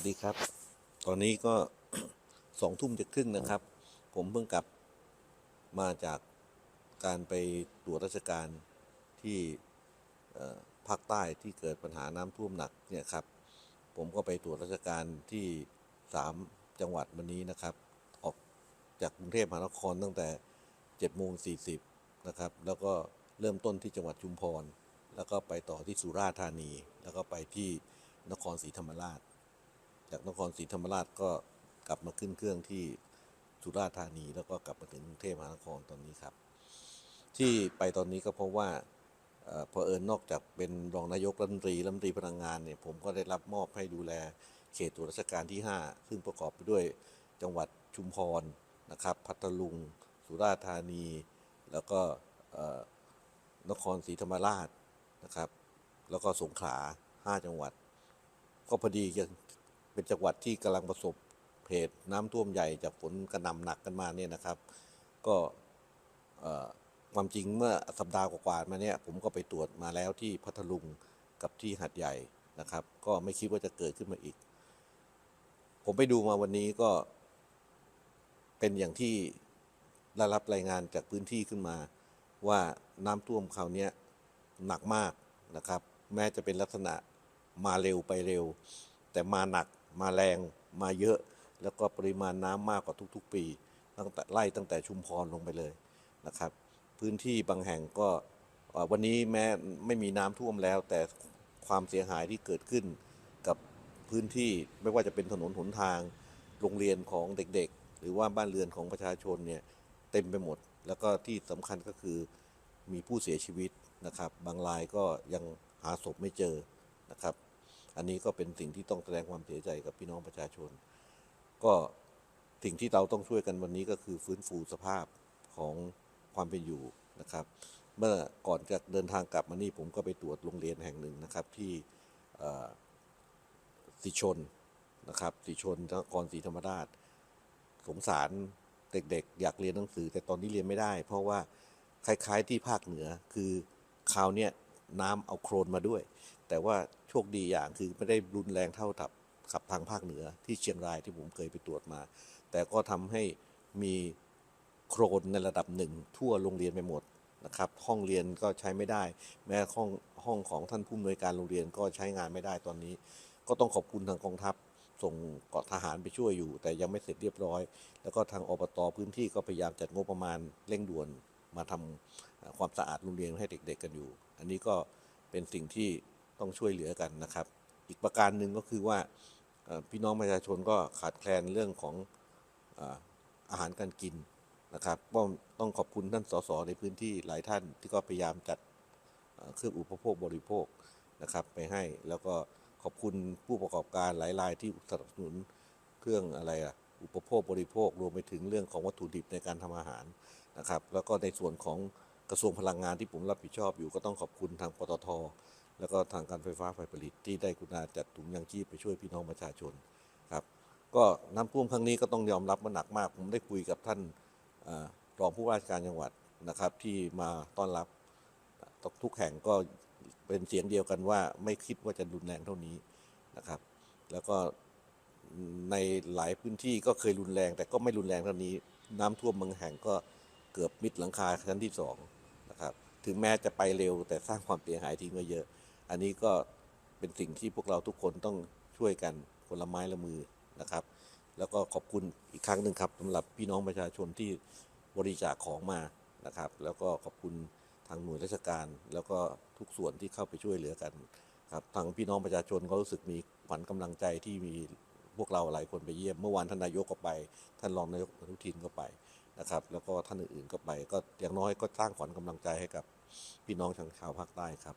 วัสดีครับ ตอนนี้ก็สองทุ่มจะครึ่งนะครับ ผมเพิ่งกลับมาจากการไปตรวจราชการที่ภาคใต้ที่เกิดปัญหาน้ำท่วมหนักเนี่ยครับ ผมก็ไปตรวจราชการที่สามจังหวัดวันนี้นะครับ ออกจากกรุงเทพมหานครตั้งแต่7จ็ดโมงสีนะครับ แล้วก็เริ่มต้นที่จังหวัดชุมพร แล้วก็ไปต่อที่สุราษฎร์ธานี แล้วก็ไปที่นครศรีธรรมราช จากนครศรีธรรมราชก็กลับมาขึ้นเครื่องที่สุราษฎร์ธานี แล้วก็กลับมาถึงกรุงเทพมหานครตอนนี้ครับ ที่ไปตอนนี้ก็เพราะว่าเอพอเอิญนอกจากเป็นรองนายกรัฐมนตรีรัฐมนตรีพลังงานเนี่ยผมก็ได้รับมอบให้ดูแลเขตตรวราชการที่ 5 ซึ่งประกอบไปด้วยจังหวัดชุมพรนะครับ พัทลุง สุราษฎร์ธานี แล้วก็นครศรีธรรมราชนะครับ แล้วก็สงขลาห้าจังหวัด ก็พอดีจะ เป็นจังหวัดที่กำลังประสบเหตุน้ำท่วมใหญ่จากฝนกระหน่ำหนักกันมาเนี่ยนะครับ ก็ความจริงเมื่อสัปดาห์กว่าๆมาเนี่ยผมก็ไปตรวจมาแล้วที่พัทลุงกับที่หัดใหญ่นะครับ ก็ไม่คิดว่าจะเกิดขึ้นมาอีก ผมไปดูมาวันนี้ก็เป็นอย่างที่ได้รับรายงานจากพื้นที่ขึ้นมา ว่าน้ำท่วมคราวนี้หนักมากนะครับ แม้จะเป็นลักษณะมาเร็วไปเร็ว แต่มาหนักมาแรงมาเยอะ แล้วก็ปริมาณน้ำมากกว่าทุกๆ ปี ตั้งแต่ไล่ตั้งแต่ชุมพรลงไปเลยนะครับ พื้นที่บางแห่งก็วันนี้แม้ไม่มีน้ำท่วมแล้ว แต่ความเสียหายที่เกิดขึ้นกับพื้นที่ไม่ว่าจะเป็นถนนหนทาง โรงเรียนของเด็กๆ หรือว่าบ้านเรือนของประชาชนเนี่ยเต็มไปหมด แล้วก็ที่สำคัญก็คือมีผู้เสียชีวิตนะครับ บางรายก็ยังหาศพไม่เจอนะครับ อันนี้ก็เป็นสิ่งที่ต้องแสดงความเสียใจกับพี่น้องประชาชน ก็สิ่งที่เราต้องช่วยกันวันนี้ก็คือฟื้นฟูสภาพของความเป็นอยู่นะครับ เมื่อก่อนจะเดินทางกลับมานี่ผมก็ไปตรวจโรงเรียนแห่งหนึ่งนะครับที่สิชนนะครับสิชนนครศรีธรรมราช สงสารเด็กๆ อยากเรียนหนังสือ แต่ตอนนี้เรียนไม่ได้ เพราะว่าคล้ายๆที่ภาคเหนือคือคราวเนี้ยน้ำเอาโครนมาด้วย แต่ว่า โชคดีอย่างคือไม่ได้รุนแรงเท่ากับขับทางภาคเหนือที่เชียงรายที่ผมเคยไปตรวจมา แต่ก็ทำให้มีโครนในระดับหนึ่งทั่วโรงเรียนไปหมดนะครับ ห้องเรียนก็ใช้ไม่ได้ แม้ห้องห้องของท่านผู้อำนวยการโรงเรียนก็ใช้งานไม่ได้ตอนนี้ ก็ต้องขอบคุณทางกองทัพส่งกาะทหารไปช่วยอยู่ แต่ยังไม่เสร็จเรียบร้อย แล้วก็ทางอบตพื้นที่ก็พยายามจัดงบประมาณเร่งด่วนมาทำเอ่อความสะอาดโรงเรียนให้เด็ก ๆ กันอยู่ อันนี้ก็เป็นสิ่งที่ ต้องช่วยเหลือกันนะครับ อีกประการหนึ่งก็คือว่าพี่น้องประชาชนก็ขาดแคลนเรื่องของอาหารการกินนะครับก็ต้องขอบคุณท่านสสในพื้นที่หลายท่านที่ก็พยายามจัดเครื่องอุปโภคบริโภคนะครับไปให้แล้วก็ขอบคุณผู้ประกอบการหลายรายที่สนับสนุนเครื่องอะไรอะอุปโภคบริโภครวมไปถึงเรื่องของวัตถุดิบในการทำอาหารนะครับ แล้วก็ในส่วนของกระทรวงพลังงานที่ผมรับผิดชอบอยู่ก็ต้องขอบคุณทางปตท แล้วก็ทางการไฟฟ้าฝ่ายผลิตที่ได้กุณาจัดถุงยางชีพไปช่วยพี่น้องประชาชนครับ ก็น้ำท่วมครั้งนี้ก็ต้องยอมรับว่าหนักมาก ผมได้คุยกับท่านรองผู้ว่าราชการจังหวัดนะครับ ที่มาต้อนรับทุกแห่งก็เป็นเสียงเดียวกันว่าไม่คิดว่าจะรุนแรงเท่านี้นะครับ แล้วก็ในหลายพื้นที่ก็เคยรุนแรง แต่ก็ไม่รุนแรงเท่านี้ น้ำท่วมบางแห่งก็เกือบมิดหลังคาชั้นที่สองนะครับ ถึงแม้จะไปเร็วแต่สร้างความเสียหายทิ้งไว้เยอะ อันนี้ก็เป็นสิ่งที่พวกเราทุกคนต้องช่วยกันคนละไม้ละมือนะครับ แล้วก็ขอบคุณอีกครั้งหนึ่งครับสำหรับพี่น้องประชาชนที่บริจาคของมานะครับ แล้วก็ขอบคุณทางหน่วยราชการ แล้วก็ทุกส่วนที่เข้าไปช่วยเหลือกันครับทางพี่น้องประชาชนก็รู้สึกมีขวัญกำลังใจที่มีพวกเราหลายคนไปเยี่ยม เมื่อวานท่านนายกก็ไป ท่านรองนายกอนุทินก็ไป นะครับ แล้วก็ท่านอื่นๆก็ไป ก็อย่างน้อยก็สร้างขวัญกำลังใจให้กับพี่น้องชาวชาวภาคใต้ครับ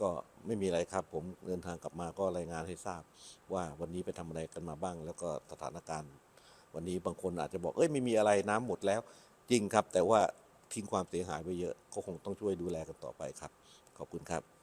ก็ไม่มีอะไรครับ ผมเดินทางกลับมาก็รายงานให้ทราบ ว่าวันนี้ไปทำอะไรกันมาบ้าง แล้วก็สถานการณ์ วันนี้บางคนอาจจะบอกเอ้ยไม่มีอะไรน้ำหมดแล้ว จริงครับ แต่ว่าทิ้งความเสียหายไปเยอะก็คงต้องช่วยดูแลกันต่อไปครับ ขอบคุณครับ